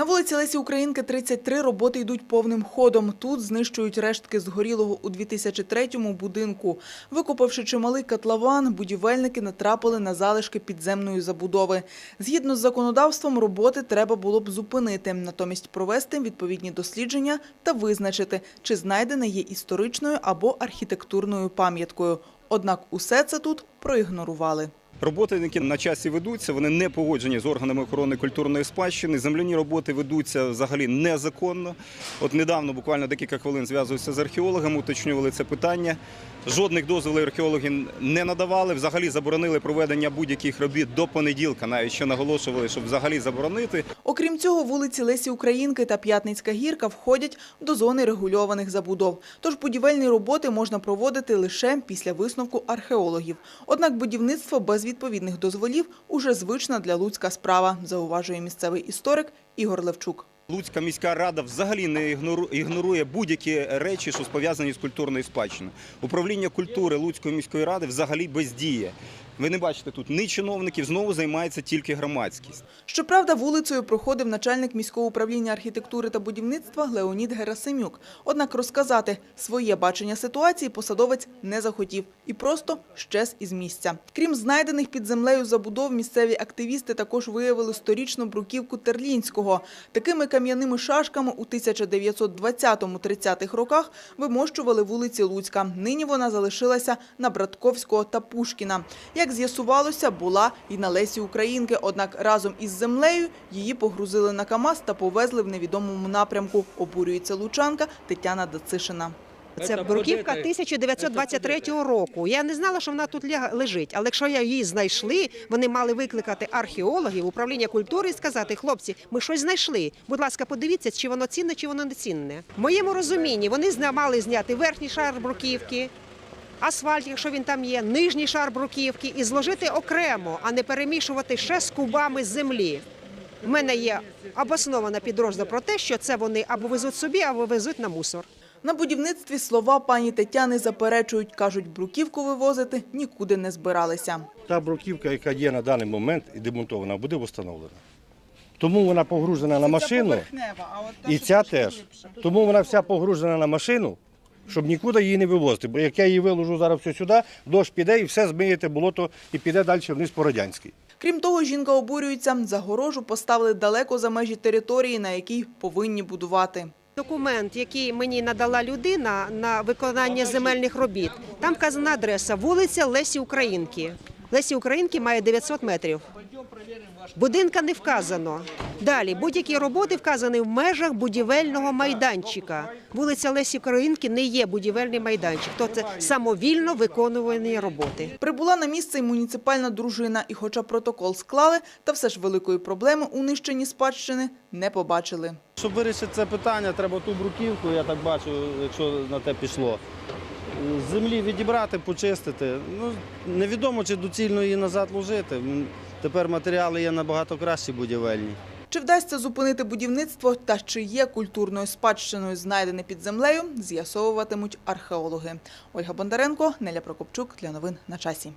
На вулиці Лесі Українки 33 роботи йдуть повним ходом. Тут знищують рештки згорілого у 2003-му будинку. Викопавши чималий котлован, будівельники натрапили на залишки підземної забудови. Згідно з законодавством, роботи треба було б зупинити, натомість провести відповідні дослідження та визначити, чи знайдене є історичною або архітектурною пам'яткою. Однак усе це тут проігнорували. Роботи, які на часі ведуться, вони не погоджені з органами охорони культурної спадщини. Земляні роботи ведуться взагалі незаконно. От недавно, буквально декілька хвилин, зв'язувався з археологами, уточнювали це питання. Жодних дозволів археологи не надавали. Взагалі заборонили проведення будь-яких робіт до понеділка. Навіть ще наголошували, щоб взагалі заборонити. Окрім цього, вулиці Лесі Українки та П'ятницька гірка входять до зони регульованих забудов. Тож будівельні роботи можна проводити лише після висновку археологів. Однак будівництво без відповідних дозволів уже звична для Луцька справа, зауважує місцевий історик Ігор Левчук. Луцька міська рада взагалі не ігнорує будь-які речі, що пов'язані з культурною спадщиною. Управління культури Луцької міської ради взагалі бездіє. Ви не бачите тут ні чиновників, знову займається тільки громадськість. Щоправда, вулицею проходив начальник міського управління архітектури та будівництва Леонід Герасимюк. Однак розказати своє бачення ситуації посадовець не захотів і просто щез із місця. Крім знайдених під землею забудов, місцеві активісти також виявили сторічну бруківку Терлінського. Такими кам'яними шашками у 1920-30-х роках вимощували вулиці Луцька. Нині вона залишилася на Братковського та Пушкіна. Як з'ясувалося, була і на Лесі Українки, однак разом із землею її погрузили на КАМАЗ та повезли в невідомому напрямку. Обурюється лучанка Тетяна Дацишина. Це бруківка 1923 року. Я не знала, що вона тут лежить. Але якщо її знайшли, вони мали викликати археологів, управління культури і сказати, хлопці, ми щось знайшли. Будь ласка, подивіться, чи воно цінне, чи воно не цінне. В моєму розумінні вони мали зняти верхній шар бруківки. Асфальт, якщо він там є, нижній шар бруківки і зложити окремо, а не перемішувати ще з кубами землі. У мене є обоснована підозра про те, що це вони або везуть собі, або везуть на мусор. На будівництві слова пані Тетяни заперечують, кажуть, бруківку вивозити нікуди не збиралися. Та бруківка, яка є на даний момент і демонтована, буде встановлена. Тому вона погружена на машину, і ця теж. Тому вона вся погружена на машину, щоб нікуди її не вивозити. Бо як я її виложу зараз все сюди, дощ піде і все змиєте болото і піде далі вниз по радянській. Крім того, жінка обурюється, загорожу поставили далеко за межі території, на якій повинні будувати. Документ, який мені надала людина на виконання земельних робіт, там вказана адреса вулиця Лесі Українки. Лесі Українки має 900 метрів. Будинка не вказано. Далі будь-які роботи вказані в межах будівельного майданчика. Вулиця Лесі Українки не є будівельний майданчик, то це самовільно виконувані роботи. Прибула на місце й муніципальна дружина, і хоча протокол склали, та все ж великої проблеми у нищенні спадщини не побачили. Щоб вирішити це питання, треба ту бруківку, я так бачу, якщо на те пішло. Землі відібрати, почистити. Ну, невідомо, чи доцільно її назад ложити. Тепер матеріали є набагато кращі будівельні. Чи вдасться зупинити будівництво та чи є культурною спадщиною знайдене під землею, з'ясовуватимуть археологи. Ольга Бондаренко, Неля Прокопчук для новин на часі.